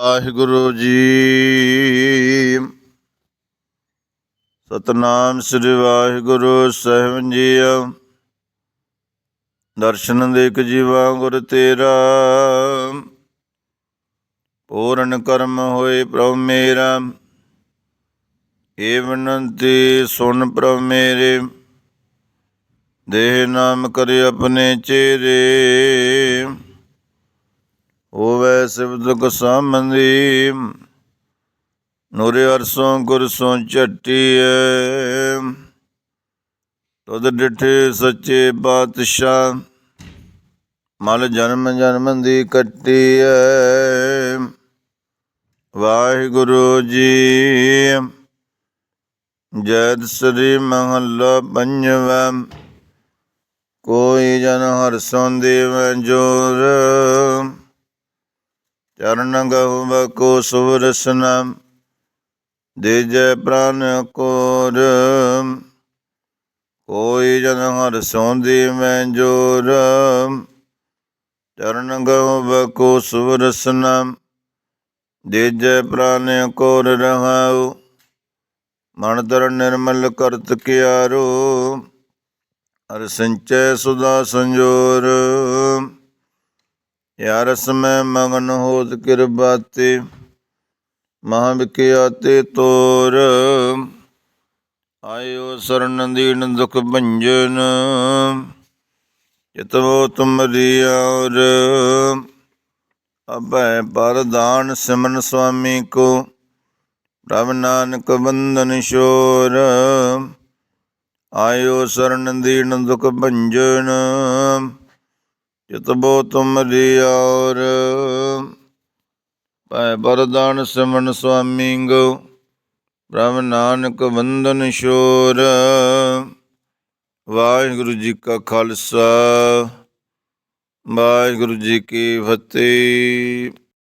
ਵਾਹਿਗੁਰੂ ਜੀ। ਸਤਨਾਮ ਸ੍ਰੀ ਵਾਹਿਗੁਰੂ, ਸਾਹਿਬ ਜੀ ਦਰਸ਼ਨ ਦੇਖ ਜੀਵਾ ਗੁਰ ਤੇਰਾ। ਪੂਰਨ ਕਰਮ ਹੋਏ ਪ੍ਰਭ ਮੇਰਾ। ਏ ਬਨੰਤੀ ਸੁਣ ਪ੍ਰਭ ਮੇਰੇ। ਦੇਹ ਨਾਮ ਕਰੇ ਆਪਣੇ ਚੇਰੇ ਹੋਵੇ ਸਿਵਦ ਕੋ ਸਾਮੰਦੀ ਨੂਰੇ ਅਰਸੋਂ ਗੁਰਸੋਂ ਝੱਟੀਐ ਤੁਧ ਡਿਠੇ ਸੱਚੇ ਬਾਦਸ਼ਾਹ, ਮਲ ਜਨਮ ਜਨਮ ਦੀ ਕੱਟੀ ਐ ਵਾਹਿਗੁਰੂ ਜੀ, ਜੈਦ ਸ੍ਰੀ ਮਹੱਲਾ ਪੰਜਵਾ, ਕੋਈ ਜਨ ਹਰ ਦੇਵ ਜੋਰ। ਚਰਨ ਗਹੁ ਬਕੋ ਸੁਰਸਨਾ ਦੇ ਜੈ ਪ੍ਰਾਨ ਕੋਰ। ਕੋਈ ਜਨ ਹਰ ਸੋਂਦੀ ਮੈਂ ਜੋਰ, ਚਰਨ ਗਹੁ ਬਕੋ ਸੁਰਸਨਾ ਦੇ ਜੈ ਪ੍ਰਾਨ ਕੋਰ ਰਹਾਉ। ਮਨ ਤਰ ਨਿਰਮਲ ਕਰਤ ਕਿਆਰੋ, ਹਰ ਸੰਚੈ ਸੁਦਾ ਸੰਜੋਰ। ਯਾ ਰਸ ਮੈਂ ਮਗਨ ਹੋਤ ਕਿਰਬਾਤੇ ਮਹਾ ਵਿਕਿਆਤੇ ਤੋਰ। ਆਇਓ ਸਰਨ ਦੀਨ ਦੁਖ ਭੰਜਨ ਚਿਤਵੋ ਤੁਮਰੀ ਔਰ ਅਭੈ ਪਰਦਾਨ ਸਿਮਨ ਸੁਆਮੀ ਕੋ, ਪ੍ਰਭ ਨਾਨਕ ਬੰਦਨ ਸ਼ੋਰ ਆਇਓ ਸਰਨ ਦੀਨ ਦੁਖ ਭੰਜਨ ਚਿਤਬੋ ਤੁਮਰੀ ਔਰ ਪੈ ਬਰਦਾਨ ਸਿਮਨ ਸੁਆਮੀ ਗੋ ਪ੍ਰਭ ਨਾਨਕ ਬੰਦਨ ਸ਼ੋਰ ਵਾਹਿਗੁਰੂ ਜੀ ਕਾ ਖਾਲਸਾ, ਵਾਹਿਗੁਰੂ ਜੀ ਕੀ ਫਤਿਹ।